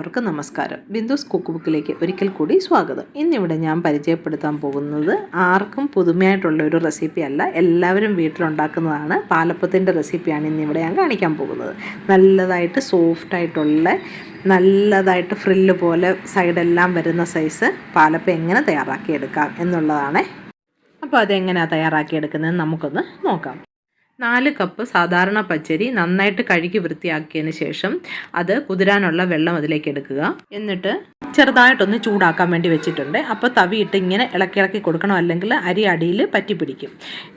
എല്ലാവർക്കും നമസ്കാരം. ബിന്ദുസ് കുക്ക് ബുക്കിലേക്ക് ഒരിക്കൽ കൂടി സ്വാഗതം. ഇന്നിവിടെ ഞാൻ പരിചയപ്പെടുത്താൻ പോകുന്നത് ആർക്കും പുതുമയായിട്ടുള്ള ഒരു റെസിപ്പി അല്ല എല്ലാവരും വീട്ടിലുണ്ടാക്കുന്നതാണ് പാലപ്പത്തിന്റെ റെസിപ്പിയാണ് ഇന്നിവിടെ ഞാൻ കാണിക്കാൻ പോകുന്നത്. നല്ലതായിട്ട് സോഫ്റ്റായിട്ടുള്ള നല്ലതായിട്ട് ഫ്രില്ല് പോലെ സൈഡെല്ലാം വരുന്ന സൈസ് പാലപ്പ എങ്ങനെ തയ്യാറാക്കിയെടുക്കാം എന്നുള്ളതാണ്. അപ്പോൾ അതെങ്ങനെയാണ് തയ്യാറാക്കിയെടുക്കുന്നത് നമുക്കൊന്ന് നോക്കാം. നാല് കപ്പ് സാധാരണ പച്ചരി നന്നായിട്ട് കഴുകി വൃത്തിയാക്കിയതിന് ശേഷം അത് കുതിരാനുള്ള വെള്ളം അതിലേക്ക് എടുക്കുക. എന്നിട്ട് ചെറുതായിട്ടൊന്ന് ചൂടാക്കാൻ വേണ്ടി വെച്ചിട്ടുണ്ട്. അപ്പോൾ തവിയിട്ട് ഇങ്ങനെ ഇളക്കി ഇളക്കി കൊടുക്കണം. അല്ലെങ്കിൽ അരി അടിയിൽ പറ്റി പിടിക്കും.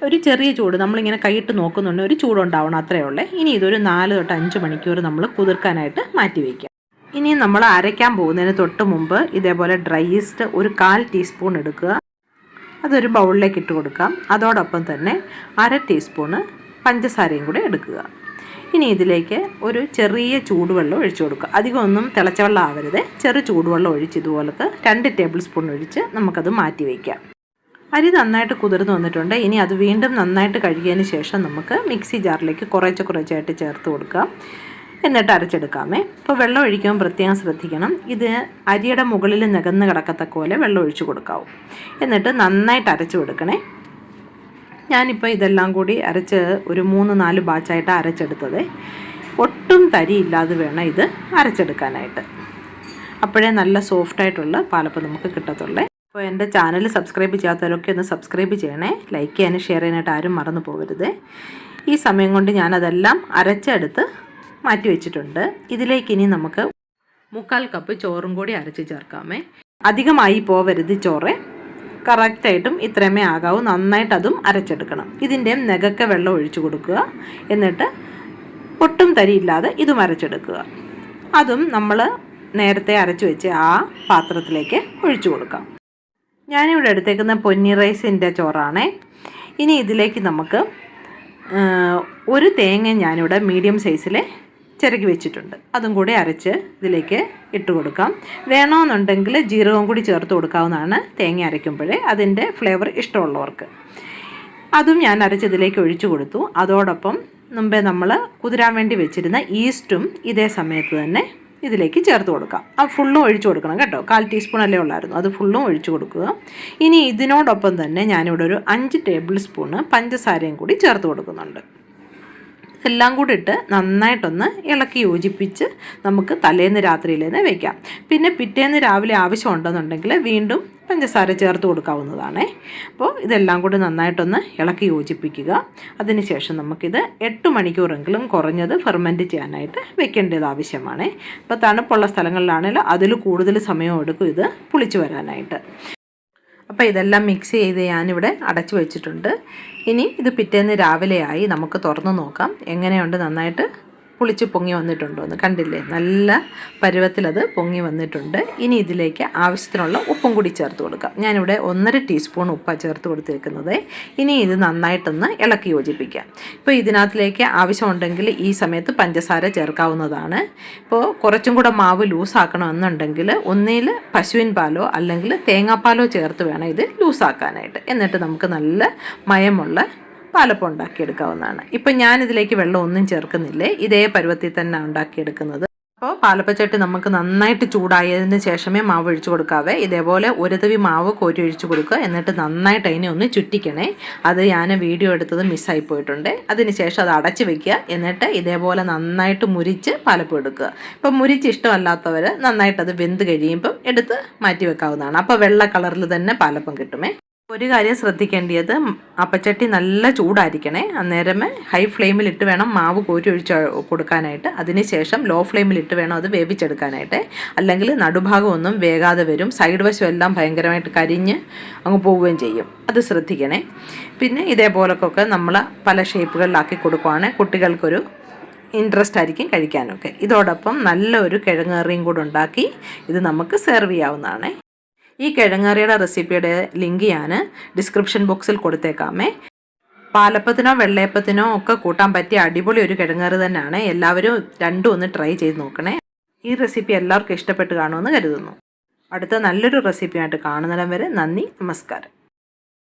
ഒരു ചെറിയ ചൂട് നമ്മളിങ്ങനെ കൈയിട്ട് നോക്കുന്നുണ്ട്. ഒരു ചൂടുണ്ടാവണം അത്രയേ ഉള്ളേ. ഇനി ഇതൊരു നാല് തൊട്ട് അഞ്ച് മണിക്കൂർ നമ്മൾ കുതിർക്കാനായിട്ട് മാറ്റി വയ്ക്കാം. ഇനി നമ്മൾ അരയ്ക്കാൻ പോകുന്നതിന് തൊട്ട് മുമ്പ് ഇതേപോലെ ഡ്രൈ ഈസ്റ്റ് ഒരു കാൽ ടീസ്പൂൺ എടുക്കുക. അതൊരു ബൗളിലേക്ക് ഇട്ട് കൊടുക്കാം. അതോടൊപ്പം തന്നെ അര ടീസ്പൂണ് പഞ്ചസാരയും കൂടി എടുക്കുക. ഇനി ഇതിലേക്ക് ഒരു ചെറിയ ചൂടുവെള്ളം ഒഴിച്ചു കൊടുക്കുക. അധികമൊന്നും തിളച്ച വെള്ളം ആവരുത് ചെറു ചൂടുവെള്ളം ഒഴിച്ച് ഇതുപോലത്തെ രണ്ട് ടേബിൾ സ്പൂൺ ഒഴിച്ച് നമുക്കത് മാറ്റി വയ്ക്കാം. അരി നന്നായിട്ട് കുതിർന്ന് വന്നിട്ടുണ്ട്. ഇനി അത് വീണ്ടും നന്നായിട്ട് കഴുകിയതിന് ശേഷം നമുക്ക് മിക്സി ജാറിലേക്ക് കുറേശ്ശെ കുറേശ്ശായിട്ട് ചേർത്ത് കൊടുക്കാം എന്നിട്ട് അരച്ചെടുക്കാമേ. ഇപ്പോൾ വെള്ളം ഒഴിക്കുമ്പോൾ പ്രത്യേകം ശ്രദ്ധിക്കണം. ഇത് അരിയുടെ മുകളിൽ നികന്ന് കിടക്കത്തക്ക പോലെ വെള്ളം ഒഴിച്ചു കൊടുക്കാവും. എന്നിട്ട് നന്നായിട്ട് അരച്ചു കൊടുക്കണേ. ഞാനിപ്പോൾ ഇതെല്ലാം കൂടി അരച്ച് ഒരു മൂന്ന് നാല് ബാച്ചായിട്ട് അരച്ചെടുത്തത്. ഒട്ടും തരിയില്ലാതെ വേണം ഇത് അരച്ചെടുക്കാനായിട്ട്. അപ്പോഴേ നല്ല സോഫ്റ്റായിട്ടുള്ള പാലപ്പം നമുക്ക് കിട്ടത്തുള്ളേ. അപ്പോൾ എന്റെ ചാനൽ സബ്സ്ക്രൈബ് ചെയ്യാത്തവരൊക്കെ ഒന്ന് സബ്സ്ക്രൈബ് ചെയ്യണേ. ലൈക്ക് ചെയ്യാനും ഷെയർ ചെയ്യാനായിട്ട് ആരും മറന്നു പോകരുത്. ഈ സമയം കൊണ്ട് ഞാനതെല്ലാം അരച്ചെടുത്ത് മാറ്റി വെച്ചിട്ടുണ്ട്. ഇതിലേക്ക് ഇനി നമുക്ക് മുക്കാൽ കപ്പ് ചോറും കൂടി അരച്ച് ചേർക്കാമേ. അധികമായി പോവരുത് ചോറ്. കറക്റ്റായിട്ടും ഇത്രയുമേ ആകാവൂ. നന്നായിട്ട് അതും അരച്ചെടുക്കണം. ഇതിന്റെയും നെകക്ക വെള്ളം ഒഴിച്ചു കൊടുക്കുക. എന്നിട്ട് ഒട്ടും തരിയില്ലാതെ ഇതും അരച്ചെടുക്കുക. അതും നമ്മൾ നേരത്തെ അരച്ചു വെച്ച് ആ പാത്രത്തിലേക്ക് ഒഴിച്ചു കൊടുക്കാം. ഞാനിവിടെ എടുത്തേക്കുന്ന പൊന്നി റൈസിന്റെ ചോറാണേ. ഇനി ഇതിലേക്ക് നമുക്ക് ഒരു തേങ്ങ ഞാനിവിടെ മീഡിയം സൈസിൽ ചിരകി വെച്ചിട്ടുണ്ട്. അതും കൂടി അരച്ച് ഇതിലേക്ക് ഇട്ട് കൊടുക്കാം. വേണമെന്നുണ്ടെങ്കിൽ ജീരകവും കൂടി ചേർത്ത് കൊടുക്കാവുന്നതാണ് തേങ്ങ അരയ്ക്കുമ്പോഴേ അതിന്റെ ഫ്ലേവർ ഇഷ്ടമുള്ളവർക്ക്. അതും ഞാൻ അരച്ചതിലേക്ക് ഒഴിച്ചു കൊടുത്തു. അതോടൊപ്പം മുമ്പേ നമ്മൾ കുതിരാൻ വേണ്ടി വെച്ചിരുന്ന ഈസ്റ്റും ഇതേ സമയത്ത് തന്നെ ഇതിലേക്ക് ചേർത്ത് കൊടുക്കാം. ആ ഫുള്ളും ഒഴിച്ചു കൊടുക്കണം കേട്ടോ. കാൽ ടീസ്പൂൺ അല്ലേ ഉള്ളായിരുന്നു. അത് ഫുള്ളും ഒഴിച്ചു കൊടുക്കുക. ഇനി ഇതിനോടൊപ്പം തന്നെ ഞാനിവിടെ ഒരു അഞ്ച് ടേബിൾ സ്പൂണ് പഞ്ചസാരയും കൂടി ചേർത്ത് കൊടുക്കുന്നുണ്ട്. എല്ലാം കൂടി ഇട്ട് നന്നായിട്ടൊന്ന് ഇളക്കി യോജിപ്പിച്ച് നമുക്ക് തലേന്ന് രാത്രിയിലേന്ന് വയ്ക്കാം പിന്നെ പിറ്റേന്ന് രാവിലെ ആവശ്യമുണ്ടെന്നുണ്ടെങ്കിൽ വീണ്ടും പഞ്ചസാര ചേർത്ത് കൊടുക്കാവുന്നതാണേ. അപ്പോൾ ഇതെല്ലാം കൂടി നന്നായിട്ടൊന്ന് ഇളക്കി യോജിപ്പിക്കുക. അതിനുശേഷം നമുക്കിത് എട്ട് മണിക്കൂറെങ്കിലും കുറഞ്ഞത് ഫെർമെന്റ് ചെയ്യാനായിട്ട് വെക്കേണ്ടത് ആവശ്യമാണ്. അപ്പോൾ തണുപ്പുള്ള സ്ഥലങ്ങളിലാണെങ്കിൽ അതിൽ കൂടുതൽ സമയം എടുക്കും ഇത് പുളിച്ചു വരാനായിട്ട്. അപ്പോൾ ഇതെല്ലാം മിക്സ് ചെയ്ത് ഞാനിവിടെ അടച്ചു വെച്ചിട്ടുണ്ട്. ഇനി ഇത് പിറ്റേന്ന് രാവിലെയായി നമുക്ക് തുറന്ന് നോക്കാം. എങ്ങനെയുണ്ട് നന്നായിട്ട്? പുളിച്ച് പൊങ്ങി വന്നിട്ടുണ്ടോ എന്ന് കണ്ടില്ലേ? നല്ല പരുവത്തിലത് പൊങ്ങി വന്നിട്ടുണ്ട്. ഇനി ഇതിലേക്ക് ആവശ്യത്തിനുള്ള ഉപ്പും കൂടി ചേർത്ത് കൊടുക്കാം. ഞാനിവിടെ ഒന്നര ടീസ്പൂൺ ഉപ്പാണ് ചേർത്ത് കൊടുത്തേക്കുന്നത്. ഇനി ഇത് നന്നായിട്ടൊന്ന് ഇളക്കി യോജിപ്പിക്കാം. ഇപ്പോൾ ഇതിനകത്തിലേക്ക് ആവശ്യമുണ്ടെങ്കിൽ ഈ സമയത്ത് പഞ്ചസാര ചേർക്കാവുന്നതാണ്. ഇപ്പോൾ കുറച്ചും കൂടെ മാവ് ലൂസാക്കണമെന്നുണ്ടെങ്കിൽ ഒന്നിൽ പശുവിൻ പാലോ അല്ലെങ്കിൽ തേങ്ങാപ്പാലോ ചേർത്ത് വേണം ഇത് ലൂസാക്കാനായിട്ട്. എന്നിട്ട് നമുക്ക് നല്ല മയമുള്ള പാലപ്പം ഉണ്ടാക്കിയെടുക്കാവുന്നതാണ്. ഇപ്പം ഞാനിതിലേക്ക് വെള്ളം ഒന്നും ചേർക്കുന്നില്ലേ? ഇതേ പരുവത്തിൽ തന്നെ ഉണ്ടാക്കിയെടുക്കുന്നത്. അപ്പോൾ പാലപ്പച്ചട്ടി നമുക്ക് നന്നായിട്ട് ചൂടായതിന് ശേഷമേ മാവ് ഒഴിച്ചു കൊടുക്കാവേ. ഇതേപോലെ ഒരു തവി മാവ് കോരി ഒഴിച്ചു കൊടുക്കുക. എന്നിട്ട് നന്നായിട്ട് അതിനെ ഒന്ന് ചുറ്റിക്കണേ. അത് ഞാൻ വീഡിയോ എടുത്തത് മിസ്സായി പോയിട്ടുണ്ട്. അതിന് ശേഷം അത് അടച്ച് വെക്കുക. എന്നിട്ട് ഇതേപോലെ നന്നായിട്ട് മുരിച്ച് പാലപ്പം എടുക്കുക. ഇപ്പം മുരിച്ച് ഇഷ്ടമല്ലാത്തവർ നന്നായിട്ട് അത് വെന്ത് കഴിയുമ്പം എടുത്ത് മാറ്റി വെക്കാവുന്നതാണ്. അപ്പോൾ വെള്ള കളറിൽ തന്നെ പാലപ്പം കിട്ടുമേ. ഒരു കാര്യം ശ്രദ്ധിക്കേണ്ടത് അപ്പച്ചട്ടി നല്ല ചൂടായിരിക്കണേ. അന്നേരമേ ഹൈ ഫ്ലെയിമിലിട്ട് വേണം മാവ് കോരി ഒഴിച്ച് കൊടുക്കാനായിട്ട്. അതിനുശേഷം ലോ ഫ്ലെയിമിലിട്ട് വേണം അത് വേവിച്ചെടുക്കാനായിട്ട്. അല്ലെങ്കിൽ നടുഭാഗം ഒന്നും വേകാതെ വരും. സൈഡ് വശം എല്ലാം ഭയങ്കരമായിട്ട് കരിഞ്ഞ് അങ്ങ് പോവുകയും ചെയ്യും. അത് ശ്രദ്ധിക്കണേ. പിന്നെ ഇതേപോലൊക്കെ നമ്മൾ പല ഷേപ്പുകളിലാക്കി കൊടുക്കുവാണ്. കുട്ടികൾക്കൊരു ഇൻട്രസ്റ്റ് ആയിരിക്കും കഴിക്കാനൊക്കെ. ഇതോടൊപ്പം നല്ലൊരു കിഴങ്ങേറിയും കൂടെ ഉണ്ടാക്കി ഇത് നമുക്ക് സെർവ് ചെയ്യാവുന്നതാണ്. ഈ കിഴങ്ങറിയുടെ റെസിപ്പിയുടെ ലിങ്ക് ഞാൻ ഡിസ്ക്രിപ്ഷൻ ബോക്സിൽ കൊടുത്തേക്കാമേ. പാലപ്പത്തിനോ വെള്ളയപ്പത്തിനോ ഒക്കെ കൂട്ടാൻ പറ്റിയ അടിപൊളി ഒരു കിഴങ്ങറി തന്നെയാണ്. എല്ലാവരും രണ്ടും ഒന്ന് ട്രൈ ചെയ്ത് നോക്കണേ. ഈ റെസിപ്പി എല്ലാവർക്കും ഇഷ്ടപ്പെട്ട് കാണുമെന്ന് കരുതുന്നു. അടുത്ത നല്ലൊരു റെസിപ്പിയായിട്ട് കാണുന്നിടം വരെ നന്ദി നമസ്കാരം.